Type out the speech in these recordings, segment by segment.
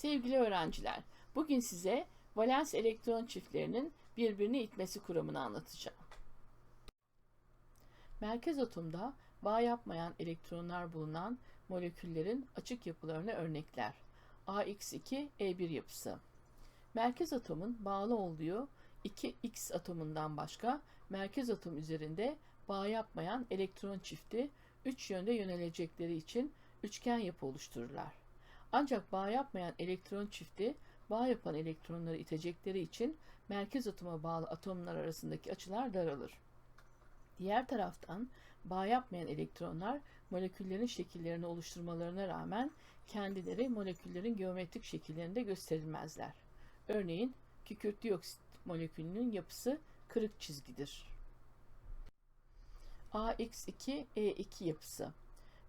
Sevgili öğrenciler, bugün size valens elektron çiftlerinin birbirini itmesi kuramını anlatacağım. Merkez atomda bağ yapmayan elektronlar bulunan moleküllerin açık yapılarına örnekler. AX2, E1 yapısı. Merkez atomun bağlı olduğu 2X atomundan başka merkez atom üzerinde bağ yapmayan elektron çifti üç yönde yönelecekleri için üçgen yapı oluştururlar. Ancak bağ yapmayan elektron çifti bağ yapan elektronları itecekleri için merkez atoma bağlı atomlar arasındaki açılar daralır. Diğer taraftan bağ yapmayan elektronlar moleküllerin şekillerini oluşturmalarına rağmen kendileri moleküllerin geometrik şekillerinde gösterilmezler. Örneğin kükürt dioksit molekülünün yapısı kırık çizgidir. AX2E2 yapısı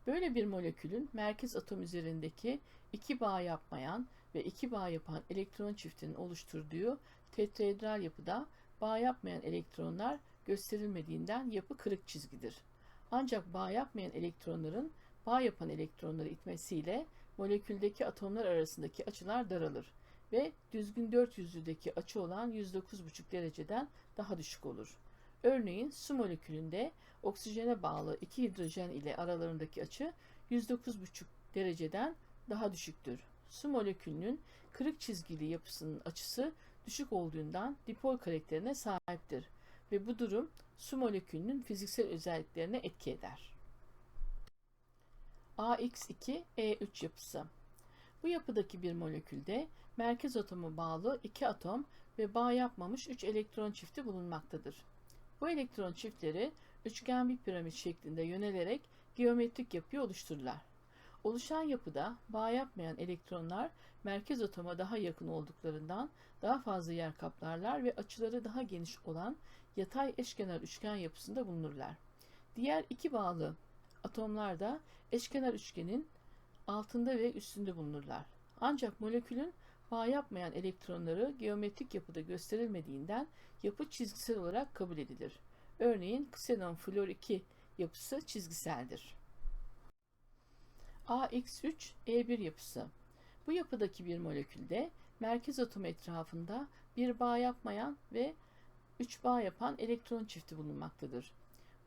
Böyle bir molekülün merkez atom üzerindeki iki bağ yapmayan ve iki bağ yapan elektron çiftinin oluşturduğu tetraedral yapıda bağ yapmayan elektronlar gösterilmediğinden yapı kırık çizgidir. Ancak bağ yapmayan elektronların bağ yapan elektronları itmesiyle moleküldeki atomlar arasındaki açılar daralır ve düzgün dört yüzlüdeki açı olan 109,5 dereceden daha düşük olur. Örneğin su molekülünde oksijene bağlı iki hidrojen ile aralarındaki açı 109,5 dereceden daha düşüktür. Su molekülünün kırık çizgili yapısının açısı düşük olduğundan dipol karakterine sahiptir ve bu durum su molekülünün fiziksel özelliklerine etki eder. AX2E3 yapısı Bu yapıdaki bir molekülde merkez atomu bağlı iki atom ve bağ yapmamış 3 elektron çifti bulunmaktadır. Bu elektron çiftleri üçgen bir piramit şeklinde yönelerek geometrik yapıyı oluştururlar. Oluşan yapıda bağ yapmayan elektronlar merkez atoma daha yakın olduklarından daha fazla yer kaplarlar ve açıları daha geniş olan yatay eşkenar üçgen yapısında bulunurlar. Diğer iki bağlı atomlar da eşkenar üçgenin altında ve üstünde bulunurlar. Ancak molekülün bağ yapmayan elektronları geometrik yapıda gösterilmediğinden yapı çizgisel olarak kabul edilir. Örneğin ksenon flor 2 yapısı çizgiseldir. AX3 E1 yapısı. Bu yapıdaki bir molekülde merkez atom etrafında bir bağ yapmayan ve 3 bağ yapan elektron çifti bulunmaktadır.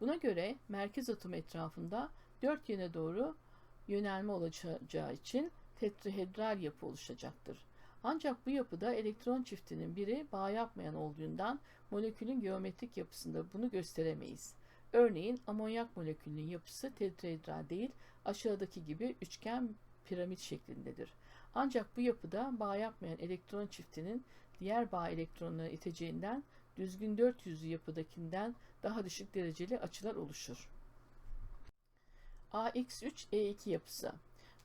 Buna göre merkez atom etrafında 4 yöne doğru yönelme olacağı için tetrahedral yapı oluşacaktır. Ancak bu yapıda elektron çiftinin biri bağ yapmayan olduğundan molekülün geometrik yapısında bunu gösteremeyiz. Örneğin amonyak molekülünün yapısı tetrahedral değil, aşağıdaki gibi üçgen piramit şeklindedir. Ancak bu yapıda bağ yapmayan elektron çiftinin diğer bağ elektronları iteceğinden düzgün 400'lü yapıdakinden daha düşük dereceli açılar oluşur. AX3E2 yapısı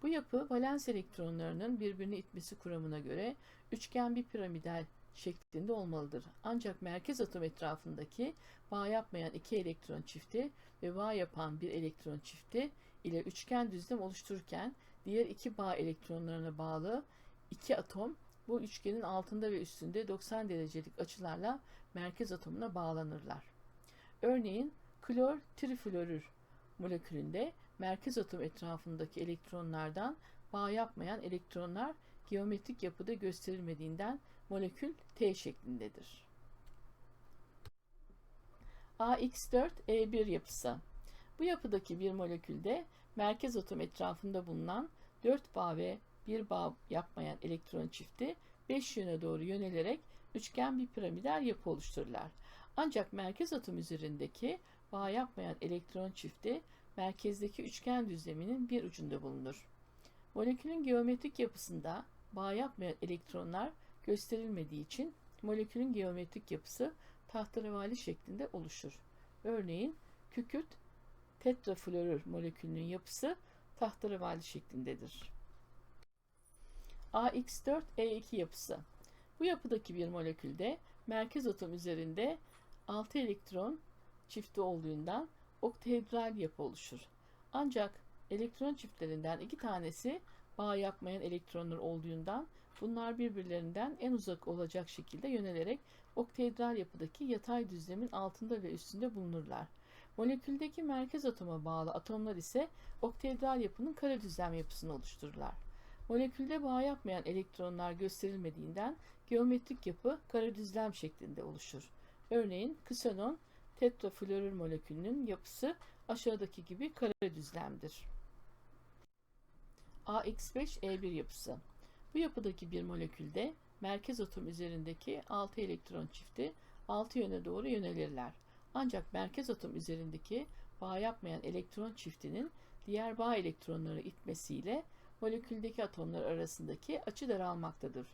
bu yapı valens elektronlarının birbirini itmesi kuramına göre üçgen bir piramidal şeklinde olmalıdır. Ancak merkez atom etrafındaki bağ yapmayan iki elektron çifti ve bağ yapan bir elektron çifti ile üçgen düzlem oluştururken diğer iki bağ elektronlarına bağlı iki atom bu üçgenin altında ve üstünde 90 derecelik açılarla merkez atomuna bağlanırlar. Örneğin klor trifluorür molekülünde merkez atom etrafındaki elektronlardan bağ yapmayan elektronlar geometrik yapıda gösterilmediğinden molekül T şeklindedir. AX4E1 yapısı. Bu yapıdaki bir molekülde merkez atom etrafında bulunan 4 bağ ve 1 bağ yapmayan elektron çifti 5 yöne doğru yönelerek üçgen bir piramidal yapı oluştururlar. Ancak merkez atom üzerindeki bağ yapmayan elektron çifti merkezdeki üçgen düzleminin bir ucunda bulunur. Molekülün geometrik yapısında bağ yapmayan elektronlar gösterilmediği için molekülün geometrik yapısı tahterevali şeklinde oluşur. Örneğin kükürt tetrafluorür molekülünün yapısı tahterevali şeklindedir. AX4E2 yapısı. Bu yapıdaki bir molekülde merkez atom üzerinde 6 elektron çifti olduğundan oktahedral yapı oluşur. Ancak elektron çiftlerinden iki tanesi bağ yapmayan elektronlar olduğundan bunlar birbirlerinden en uzak olacak şekilde yönelerek oktahedral yapıdaki yatay düzlemin altında ve üstünde bulunurlar. Moleküldeki merkez atoma bağlı atomlar ise oktahedral yapının kare düzlem yapısını oluştururlar. Molekülde bağ yapmayan elektronlar gösterilmediğinden geometrik yapı kara düzlem şeklinde oluşur. Örneğin ksenon tetrafluorür molekülünün yapısı aşağıdaki gibi kara düzlemdir. AX5E1 yapısı. Bu yapıdaki bir molekülde merkez atom üzerindeki 6 elektron çifti 6 yöne doğru yönelirler. Ancak merkez atom üzerindeki bağ yapmayan elektron çiftinin diğer bağ elektronları itmesiyle moleküldeki atomlar arasındaki açı daralmaktadır.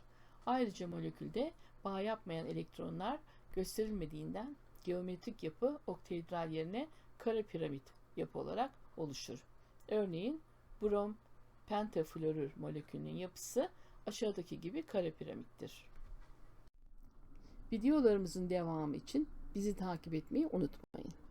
Ayrıca molekülde bağ yapmayan elektronlar gösterilmediğinden geometrik yapı oktaedral yerine kara piramit yapı olarak oluşur. Örneğin brom pentafluorür molekülünün yapısı aşağıdaki gibi kara piramittir. Videolarımızın devamı için bizi takip etmeyi unutmayın.